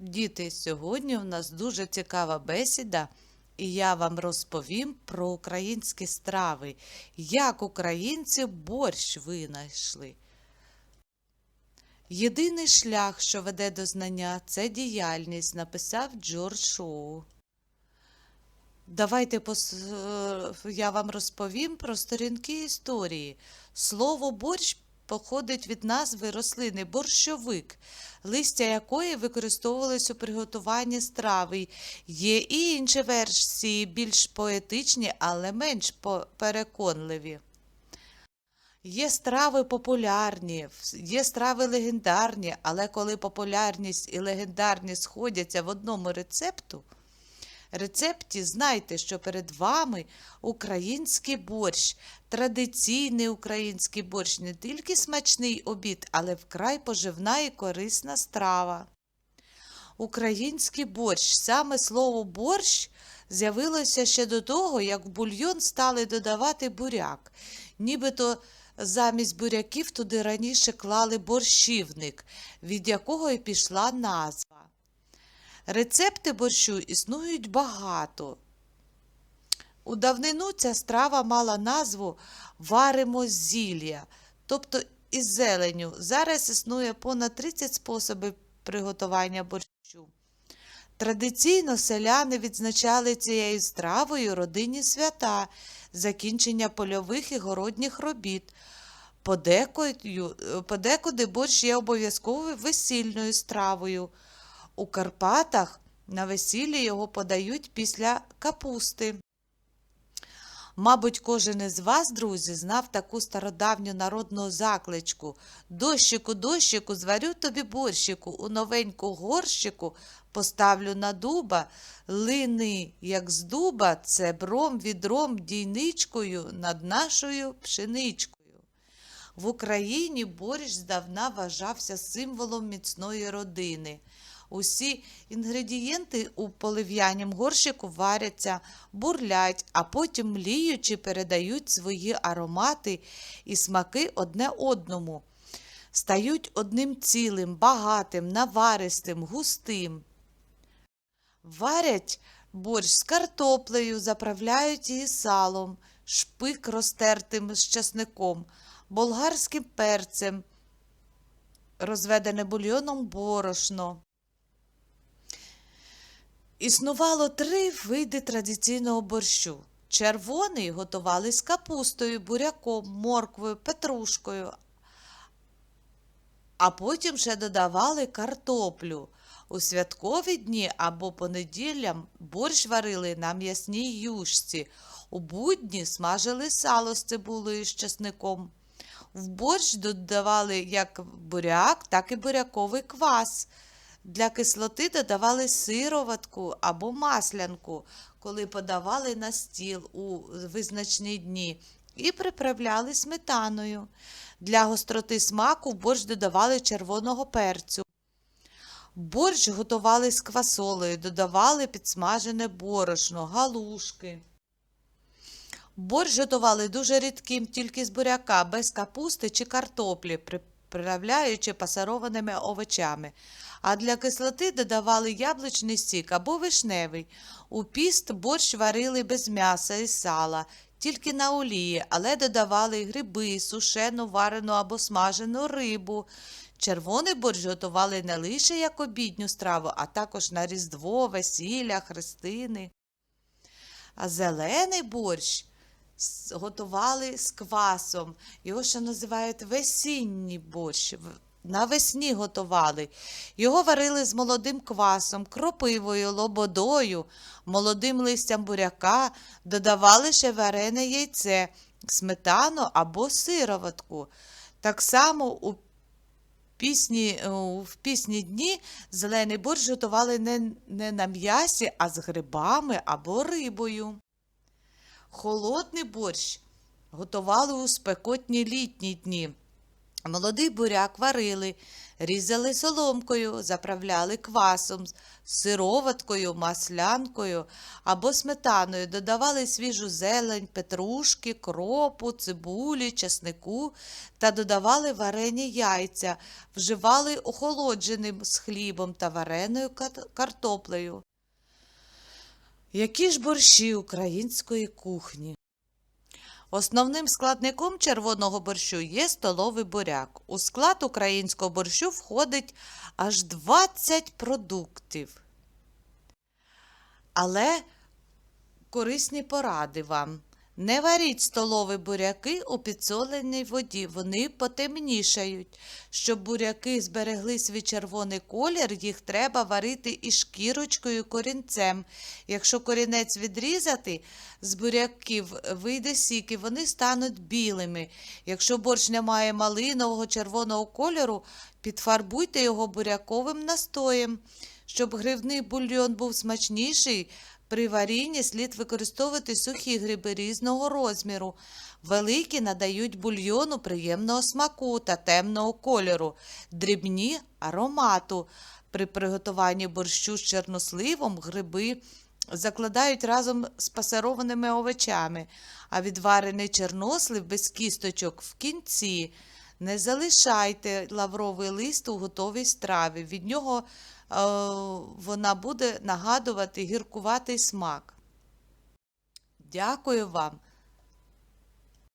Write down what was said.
Діти, сьогодні у нас дуже цікава бесіда, і я вам розповім про українські страви, як українці борщ винайшли. Єдиний шлях, що веде до знання, це діяльність, написав Джордж Шоу. Давайте пос... е, я вам розповім про сторінки історії. Слово борщ походить від назви рослини борщовик, листя якої використовувалось у приготуванні страви. Є і інші версії, більш поетичні, але менш переконливі. Є страви популярні, є страви легендарні, але коли популярність і легендарність сходяться в одному рецепту, рецепті знайте, що перед вами український борщ, традиційний український борщ, не тільки смачний обід, але вкрай поживна і корисна страва. Український борщ, саме слово борщ з'явилося ще до того, як в бульйон стали додавати буряк. Нібито замість буряків туди раніше клали борщівник, від якого і пішла назва. Рецепти борщу існують багато. У давнину ця страва мала назву варимо зілля, тобто із зеленю. Зараз існує понад 30 способів приготування борщу. Традиційно селяни відзначали цією стравою родинні свята, закінчення польових і городніх робіт. Подекуди борщ є обов'язковою весільною стравою. У Карпатах на весіллі його подають після капусти. Мабуть, кожен із вас, друзі, знав таку стародавню народну закличку Дощику, дощику, зварю тобі борщику, у новеньку горщику поставлю на дуба, лини, як з дуба, цебром, відром, дійничкою над нашою пшеничкою. В Україні борщ здавна вважався символом міцної родини. Усі інгредієнти у полив'янім горщику варяться, бурлять, а потім мліючи передають свої аромати і смаки одне одному. Стають одним цілим, багатим, наваристим, густим. Варять борщ з картоплею, заправляють її салом, шпик розтертим з часником, болгарським перцем, розведене бульйоном борошно. Існувало три види традиційного борщу. Червоний готували з капустою, буряком, морквою, петрушкою, а потім ще додавали картоплю. У святкові дні або понеділям борщ варили на м'ясній юшці. У будні смажили сало з цибулею з часником. В борщ додавали як буряк, так і буряковий квас. Для кислоти додавали сироватку або маслянку, коли подавали на стіл у визначні дні, і приправляли сметаною. Для гостроти смаку в борщ додавали червоного перцю. Борщ готували з квасолею, додавали підсмажене борошно, галушки. Борщ готували дуже рідким, тільки з буряка, без капусти чи картоплі, приправляючи пасарованими овочами. А для кислоти додавали яблучний сік або вишневий. У піст борщ варили без м'яса і сала, тільки на олії, але додавали гриби, сушену, варену або смажену рибу. Червоний борщ готували не лише як обідню страву, а також на Різдво, весілля, хрестини. А зелений борщ готували з квасом. Його ще називають весінній борщ. Навесні готували. Його варили з молодим квасом, кропивою, лободою, молодим листям буряка, додавали ще варене яйце, сметану або сироватку. Так само у пісні, в пісні дні зелений борщ готували не, не на м'ясі, а з грибами або рибою. Холодний борщ готували у спекотні літні дні. Молодий буряк варили, Різали соломкою, заправляли квасом, сироваткою, маслянкою або сметаною, додавали свіжу зелень, петрушки, кропу, цибулі, часнику та додавали варені яйця, вживали охолодженим з хлібом та вареною картоплею. Які ж борщі української кухні? Основним складником червоного борщу є столовий буряк. У склад українського борщу входить аж 20 продуктів. Але корисні поради вам. Не варіть столові буряки у підсоленій воді, вони потемнішають. Щоб буряки зберегли свій червоний колір, їх треба варити із шкірочкою і корінцем. Якщо корінець відрізати, з буряків вийде сік і вони стануть білими. Якщо борщ не має малинового червоного кольору, підфарбуйте його буряковим настоєм. Щоб гривний бульйон був смачніший, при варінні слід використовувати сухі гриби різного розміру. Великі надають бульйону приємного смаку та темного кольору, дрібні аромату. При приготуванні борщу з чорносливом гриби закладають разом з пасерованими овочами, а відварений чорнослив без кісточок в кінці. Не залишайте лавровий лист у готовій страві. Від нього вона буде нагадувати гіркуватий смак. Дякую вам